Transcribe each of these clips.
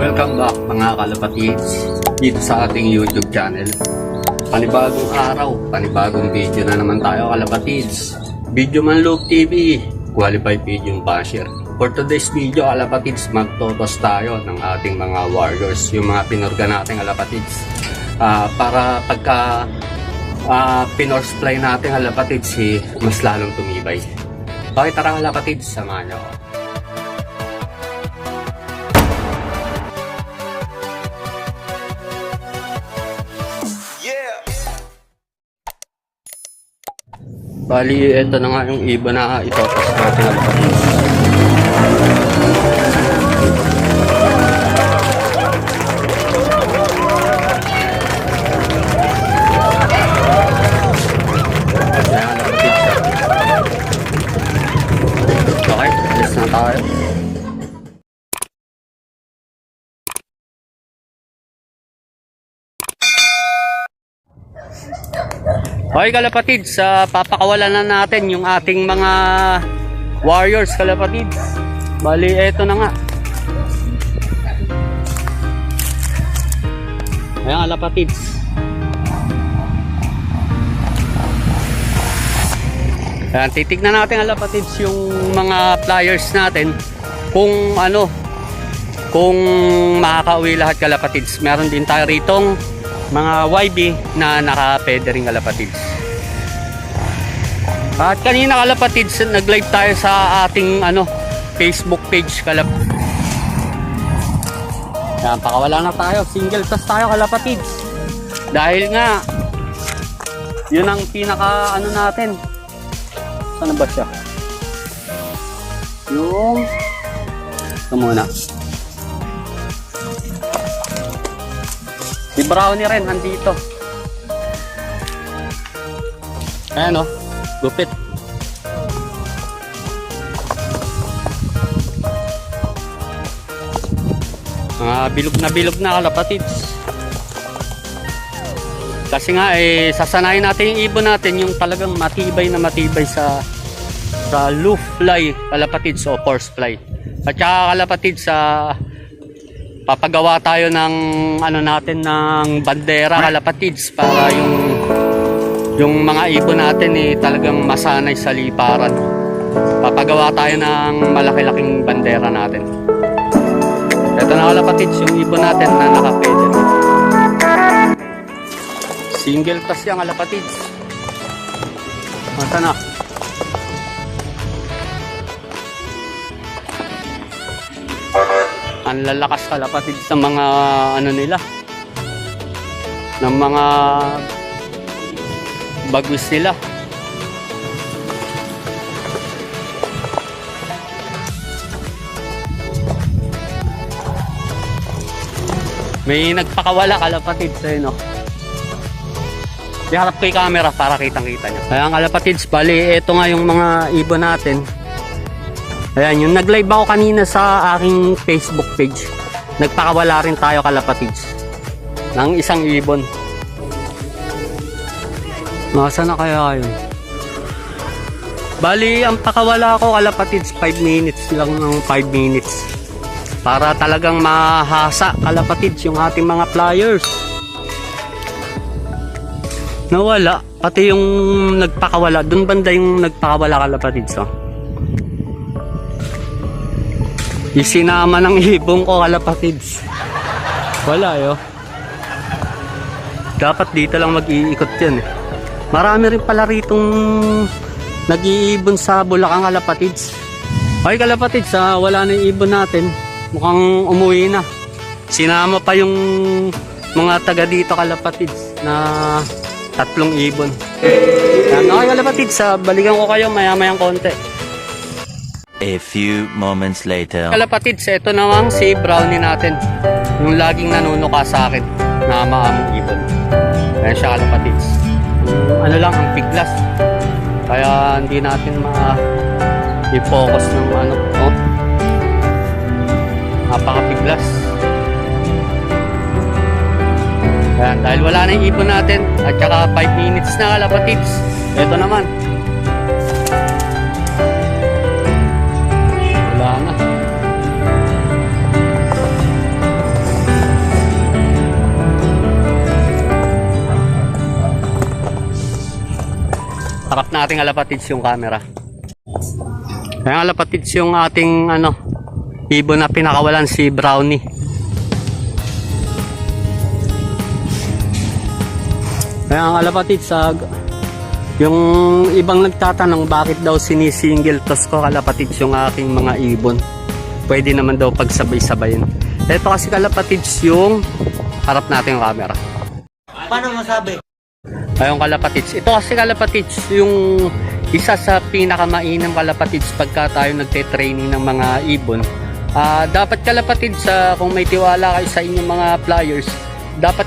Welcome back mga kalapatids dito sa ating YouTube channel. Panibagong araw, panibagong video na naman tayo kalapatids. Video Man Loop TV, qualified video basher. For today's video kalapatids, magtotos tayo ng ating mga warriors, yung mga pinorga natin kalapatids. Ah, para pagka uh, pinorsply natin kalapatids, eh, mas lalong tumibay. Okay, tara kalapatids, samahan niyo ako. Bali, ito na nga yung iba na itotos natin na kapatid. Okay kalapatid, sa papakawalan na natin yung ating mga warriors kalapatid. Bali, eto na nga. Ayan kalapatid. Ayan, titignan natin kalapatid yung mga flyers natin kung ano, kung makakauwi lahat kalapatids. Meron din tayo ritong mga YB na naka-pwede rin kalapatids. At kanina kalapatids, nag-live tayo sa ating ano, Facebook page kalap. Yan, pakawala na tayo. Single toss tayo kalapatids. Dahil nga, yun ang pinaka ano natin. Saan ba siya? Yung, ito muna. Si Brownie rin, andito. Ayan o, gupit. Mga bilog na bilog na kalapatids. Kasi nga eh, sasanayin natin yung ibon natin yung talagang matibay na matibay sa sa loof fly kalapatids o force fly. At saka kalapatids sa papagawa tayo ng ano natin ng bandera kalapatids para yung yung mga ibon natin eh talagang masanay sa liparan. Papagawa tayo ng malaki-laking bandera natin. Ito na kalapatids yung ibon natin na nakapwede. Single toss yan kalapatids. Mata na. ang lalakas kalapatid sa mga ano nila ng mga bagus nila may nagpakawala kalapatid sa no Iharap ko yung camera para kitang kita nyo. Kaya kalapatids, bali, ito nga yung mga ibon natin. Ayan, yung nag-live ako kanina sa aking Facebook page. Nagpakawala rin tayo kalapatids ng isang ibon. Nasa na kaya yun? Bali, ang pakawala ko kalapatids, 5 minutes lang ng 5 minutes. Para talagang mahasa kalapatids yung ating mga flyers. Nawala. Pati yung nagpakawala. Doon banda yung nagpakawala kalapatids. Oh. Isinama ng ibong ko kalapatids. Wala yo. Dapat dito lang mag-iikot yan eh. Marami rin pala ritong nag-iibon sa Bulacan kalapatids. Ay kalapatids, ah, wala na yung ibon natin. Mukhang umuwi na. Sinama pa yung mga taga dito kalapatids na tatlong ibon. Yan, okay kalapatids, ah, balikan ko kayo maya-mayang konti. A few moments later. Kalapatids, ito namang si Brownie natin. Yung laging nanunuka sa akin na maamong ibon. Ayan siya kalapatids. Ano lang, ang piglas. Kaya hindi natin ma-focus ng ano. Oh. Napakapiglas. Ayan, dahil wala na yung ibon natin at saka 5 minutes na kalapatids. Ito naman. Harap natin kalapatids yung camera. Ayan kalapatids yung ating ano, ibon na pinakawalan si Brownie. Ayan kalapatids sa yung ibang nagtatanong bakit daw sinisingle toss ko kalapatids yung aking mga ibon. Pwede naman daw pagsabay-sabayin. Ito kasi kalapatids yung harap natin yung camera. Paano masabi? Ayong kalapatids. Ito kasi kalapatids yung isa sa pinakamainam kalapatids pagka tayo nagte-training ng mga ibon. Ah, dapat kalapatids sa kung may tiwala kayo sa inyong mga flyers, dapat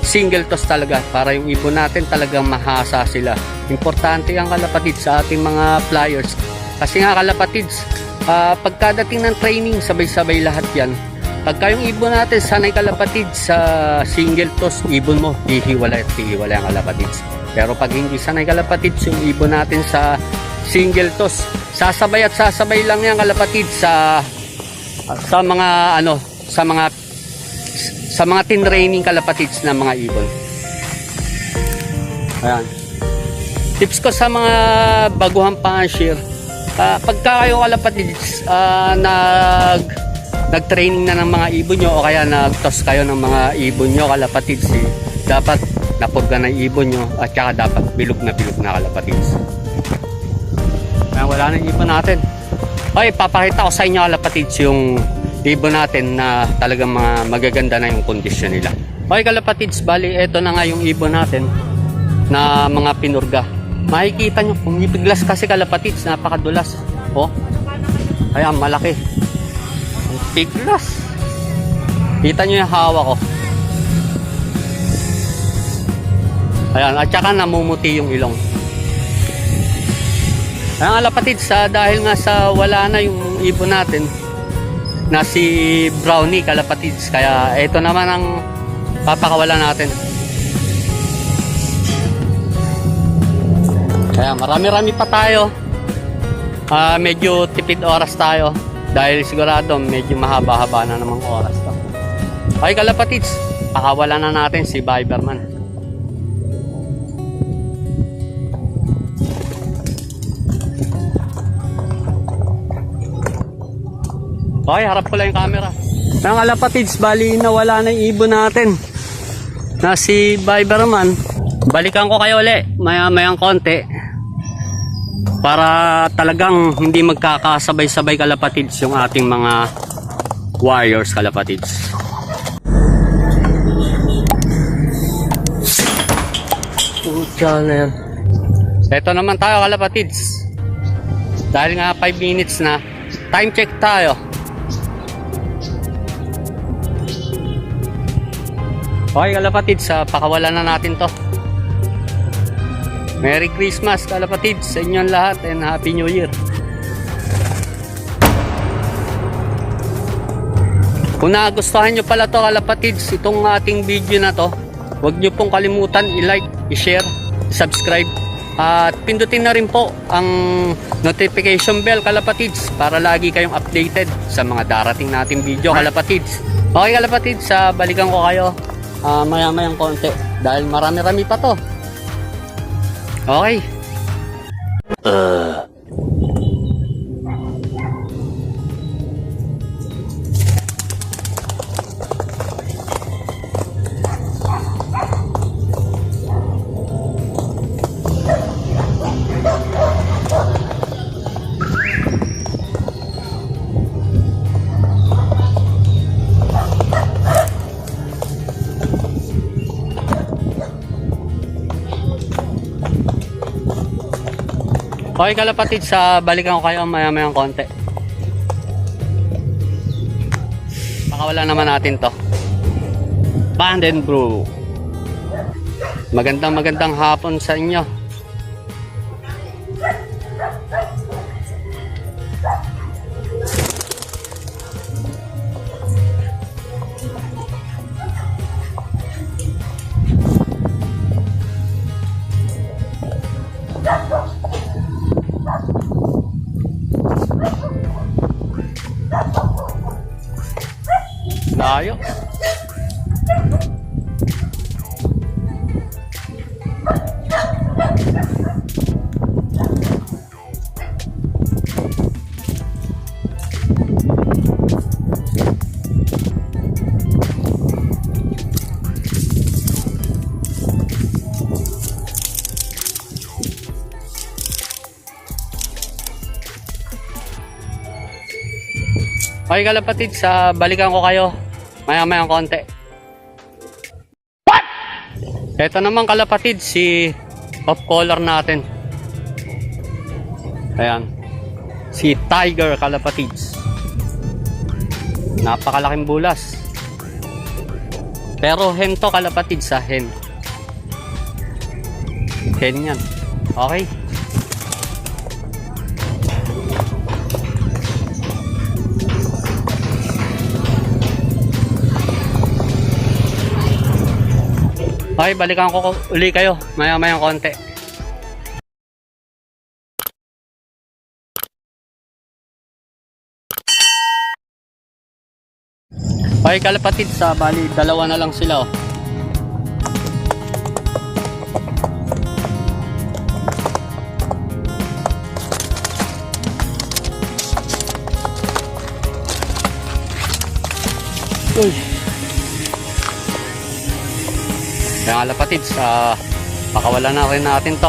single toss talaga para yung ibon natin talagang mahasa sila. Importante ang kalapatids sa ating mga flyers. Kasi nga kalapatids, ah, pagkadating ng training, sabay-sabay lahat yan. Pagka yung ibon natin sanay kalapatid sa single toss, ibon mo, hihiwalay at hihiwalay ang kalapatids. Pero pag hindi sanay kalapatids yung ibon natin sa single toss, sasabay at sasabay lang yan kalapatid sa sa mga ano, sa mga sa mga tinraining kalapatids ng mga ibon. Ayan. Tips ko sa mga baguhang panganshare, uh, pagka kayo kalapatids ah, nag nag-training na ng mga ibon nyo o kaya nag-toss kayo ng mga ibon nyo kalapatids eh, dapat napurga na yung ibon nyo at saka dapat bilog na bilog na kalapatids Ayan, wala na ibon natin. Okay papakita ko sa inyo kalapatids yung ibon natin na talagang mga magaganda na yung kondisyon nila. Okay kalapatids bali eto na nga yung ibon natin na mga pinurga. Makikita nyo pumipiglas kasi kalapatids napakadulas. Oh ayan malaki piglas. Kita nyo yung hawa ko. Ayan, at saka namumuti yung ilong. Ayan, alapatid, sa, dahil nga sa wala na yung ibon natin, na si Brownie kalapatids. Kaya ito naman ang papakawala natin. Kaya marami-rami pa tayo. Ah, medyo tipid oras tayo. Dahil sigurado medyo mahaba-haba na namang oras to. Okay kalapatids, pakawala na natin si Viberman. Okay, harap ko lang yung camera. Mga kalapatids, bali nawala na yung ibon natin. Na si Viberman. Balikan ko kayo uli, maya-mayang konti para talagang hindi magkakasabay-sabay kalapatids yung ating mga warriors kalapatids. Channel. Ito naman tayo kalapatids. Dahil nga 5 minutes na, time check tayo. Okay kalapatids, sa pakawalan na natin to. Merry Christmas kalapatid sa inyong lahat and Happy New Year. Kung nagustuhan nyo pala to kalapatids, itong ating video na to, huwag nyo pong kalimutan i-like, i-share, subscribe at pindutin na rin po ang notification bell kalapatids para lagi kayong updated sa mga darating nating video kalapatids. Okay kalapatids, sa balikan ko kayo ah, maya-mayang konti dahil marami-rami pa to. Okay. Uh. Okay kalapatid sa balikan ko kayo maya mayang konti. Pakawala naman natin to. Brew. Magandang magandang hapon sa inyo. Layo. Okay kalapatid, sa balikan ko kayo maya maya konti. What? Ito naman kalapatid, si off color natin. Ayan. Si Tiger kalapatids. Napakalaking bulas. Pero hen to kalapatid sa hen. Hen yan. Okay. Okay, balikan ko uli kayo. Maya-maya konti. Okay, kalapatid sa bali, dalawa na lang sila oh. Uy. Kaya kalapatid sa pakawalan na rin natin to.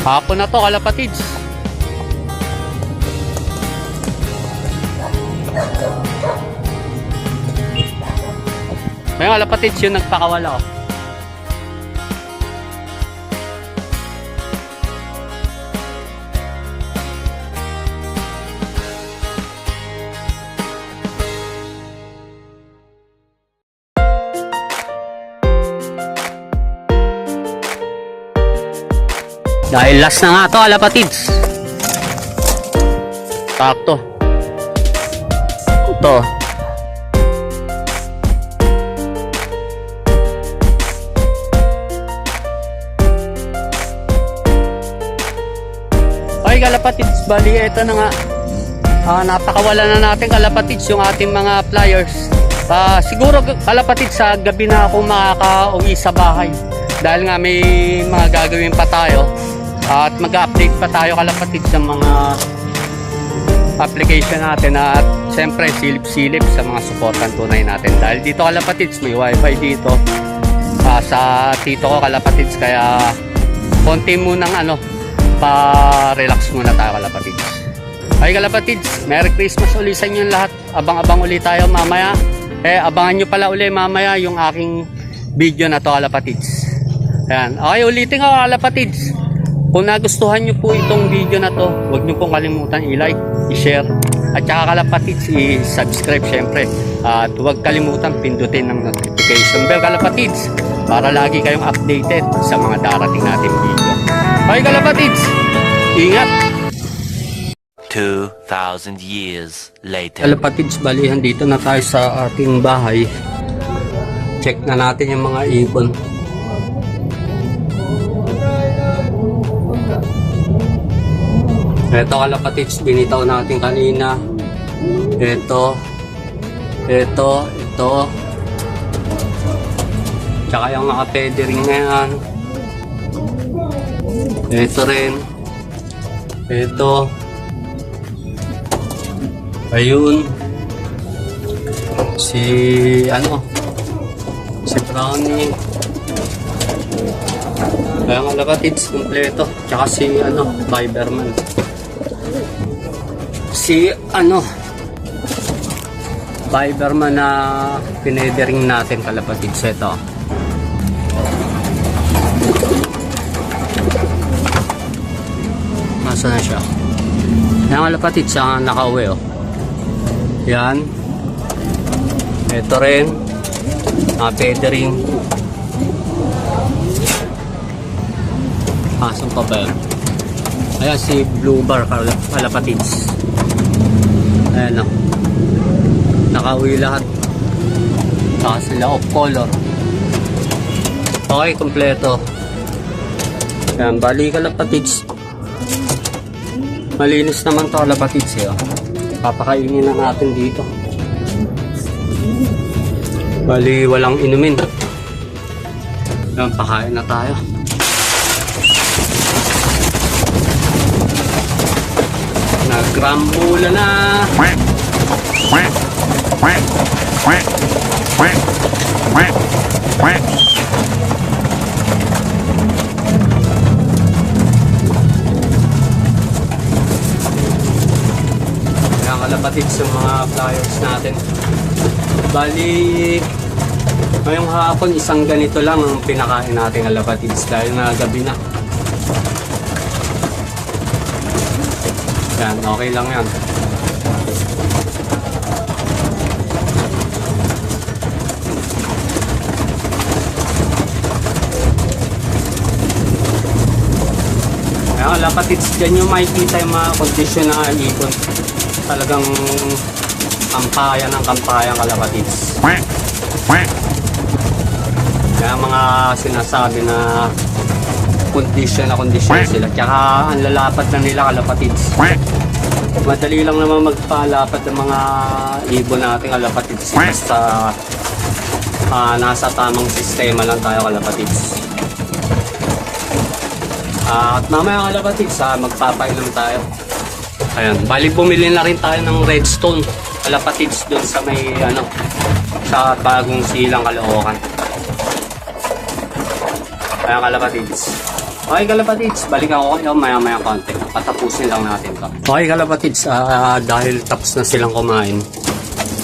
Hapon na to, kalapatids. May kalapatids yung nagpakawala oh. Dahil last na nga to, alapatids. Sakto. Ito. Okay, kalapatids. Bali, ito na nga. Ah, napakawala na natin kalapatids yung ating mga flyers. Ah, siguro kalapatids sa gabi na ako makaka-uwi sa bahay. Dahil nga may mga gagawin pa tayo. At mag-update pa tayo kalapatid sa mga application natin at siyempre silip-silip sa mga supportan tunay natin. Dahil dito kalapatids may wifi dito Ah, sa tito ko kalapatids kaya konti munang ano pa-relax muna tayo kalapatids. Ay kalapatids, Merry Christmas uli sa inyo lahat. Abang-abang uli tayo mamaya. Eh, abangan nyo pala uli mamaya yung aking video na to kalapatids. Ayan. Okay, ulitin ko kalapatids. Kung nagustuhan nyo po itong video na to, huwag nyo pong kalimutan i-like, i-share, at saka kalapatids, i-subscribe syempre. At huwag kalimutan pindutin ng notification bell kalapatids para lagi kayong updated sa mga darating natin video. Okay kalapatids, ingat! 2,000 years later. Kalapatids, balihan dito na tayo sa ating bahay. Check na natin yung mga ibon. Ito kalapatids, binitaw natin kanina. Ito. Ito. Ito. Tsaka yung mga pediring na yan. Ito rin. Ito. Ayun. Si ano? Si Brownie. Kaya nga lapatids, kumpleto. Tsaka si ano, Fiberman. Si ano, Fiberman na pinedering natin kalapatids. Ito. Nasa na siya? Kaya nga lapatids, sa nakauwi oh. Yan. Ito rin. Mga pedering. Asan pa ba yun? Ayan si Blue Bar kal- Kalapatids. Ayan o. Nakauwi lahat. Saka sila off color. Okay, kompleto. Ayan, bali Kalapatids. Malinis naman to Kalapatids eh. oh. Papakainin na natin dito. Bali, walang inumin. Yan, pakain na tayo. Nagrambula na. Kaya kalapatid sa mga flyers natin. Bali, ngayong hapon isang ganito lang ang pinakain natin kalapatids dahil na gabi na. Yan, okay lang yan. Kaya kalapatids, dyan yung makikita yung mga kondisyon na ikon. Talagang kampayan ng kampayan kalapatids. Kaya mga sinasabi na kondisyon na kondisyon sila. Tsaka ang lalapat na nila kalapatids. Madali lang naman magpalapat ng mga ibon natin kalapatids. Basta ah, nasa tamang sistema lang tayo kalapatids. Ah, at mamaya kalapatids, ah, magpapainom tayo. Ayan, bali bumili na rin tayo ng redstone kalapatids doon sa may ano sa bagong silang kalookan. Ayan kalapatids. Okay kalapatids, balik ako kayo maya maya konti. Patapusin lang natin to. Okay kalapatids, ah, dahil tapos na silang kumain,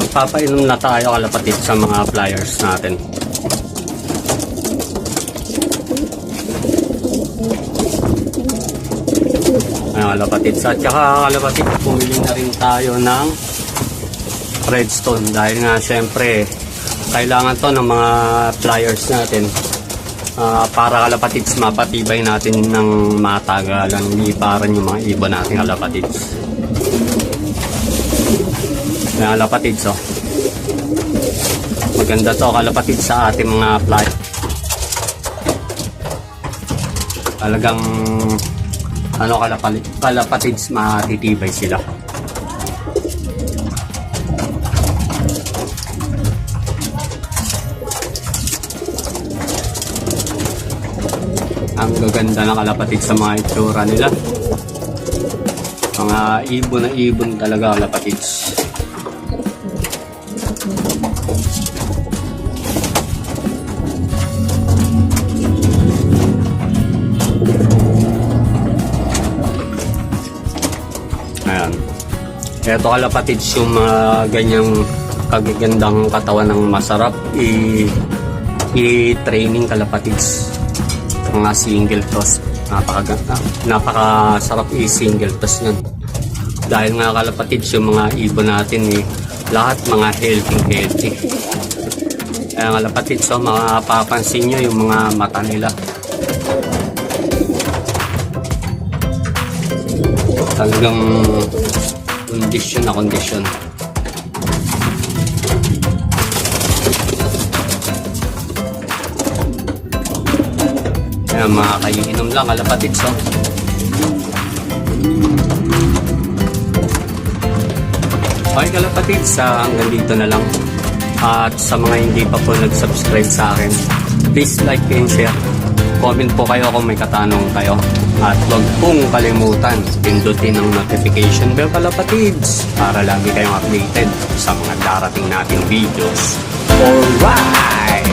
magpapainom na tayo kalapatids sa mga flyers natin. Ayan kalapatids. At saka kalapatids, pumili na rin tayo ng redstone dahil nga syempre kailangan to ng mga flyers natin Ah, para kalapatids mapatibay natin ng matagalan. Liparan yung mga ibon natin kalapatids. Kaya kalapatids oh. Maganda to kalapatids sa ating mga fly talagang ano kalapatids matitibay sila gaganda ng kalapatid sa mga itsura nila. Mga ibon na ibon talaga kalapatids. Ayan. Eto kalapatids yung mga ganyang kagagandang katawan ng masarap. I i-training kalapatids mga single toss. Napakaganda. Napakasarap i-single toss yan. Dahil nga kalapatids yung mga ibon natin eh, lahat mga healthy healthy. Kaya kalapatids so mapapansin nyo yung mga mata nila. Talagang kondisyon na kondisyon. Kaiinom lang, kalapatid so. Okay kalapatid, sa hanggang dito na lang. At sa mga hindi pa po nag-subscribe sa akin, please like and share. Comment po kayo kung may katanong kayo. At huwag pong kalimutan, pindutin ang notification bell kalapatids para lagi kayong updated sa mga darating nating videos. Alright!